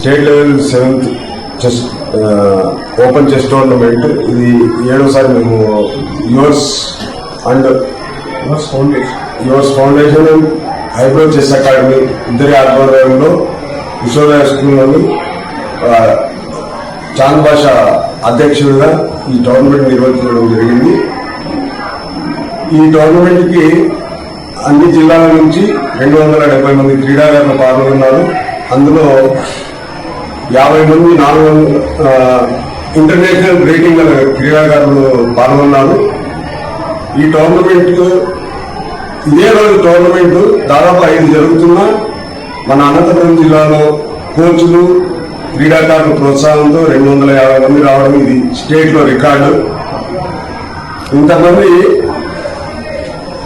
State level seventh chess open chess tournament. ఇది ఏడోసారి మేము yours and yours foundation. And highbrow chess academy ఇద్దరి ఆధ్వర్యంలో విశ్వోదయ స్కూల్లోని చాంద్ భాష అధ్యక్షుడిగా ఈ టోర్నమెంట్ నిర్వహించడం జరిగింది. ఈ టోర్నమెంట్కి అన్ని జిల్లాల నుంచి రెండు వందల డెబ్బై మంది క్రీడాకారులు పాల్గొన్నారు. అందులో యాభై మంది నాలుగు వందల ఇంటర్నేషనల్ రేటింగ్ క్రీడాకారులు పాల్గొన్నారు. ఈ టోర్నమెంట్ ఇదే రోజు టోర్నమెంట్ దాదాపు ఐదు జరుగుతున్నా. మన అనంతపురం జిల్లాలో కోచ్లు క్రీడాకారుల ప్రోత్సాహంతో రెండు వందల యాభై మంది రావడం ఇది స్టేట్లో రికార్డు. ఇంతమంది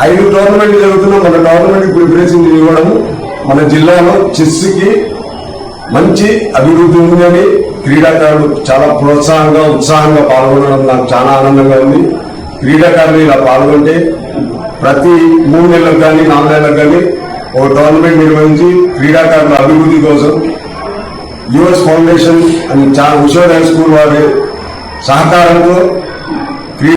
ఐదు టోర్నమెంట్ జరుగుతున్నా మన టోర్నమెంట్ ప్రిపరేషన్ ఇవ్వడం మన జిల్లాలో చెస్కి మంచి అభివృద్ధి ఉందని క్రీడాకారులు చాలా ప్రోత్సాహంగా ఉత్సాహంగా పాల్గొనడం నాకు చాలా ఆనందంగా ఉంది. క్రీడాకారులు ఇలా పాల్గొంటే ప్రతి మూడు నెలలకు కానీ నాలుగు నెలలకు కానీ ఓ టోర్నమెంట్ నిర్వహించి క్రీడాకారుల అభివృద్ధి కోసం యుఎస్ ఫౌండేషన్ అని చాలా ఉషోదయ స్కూల్ వారి సహకారంతో క్రీ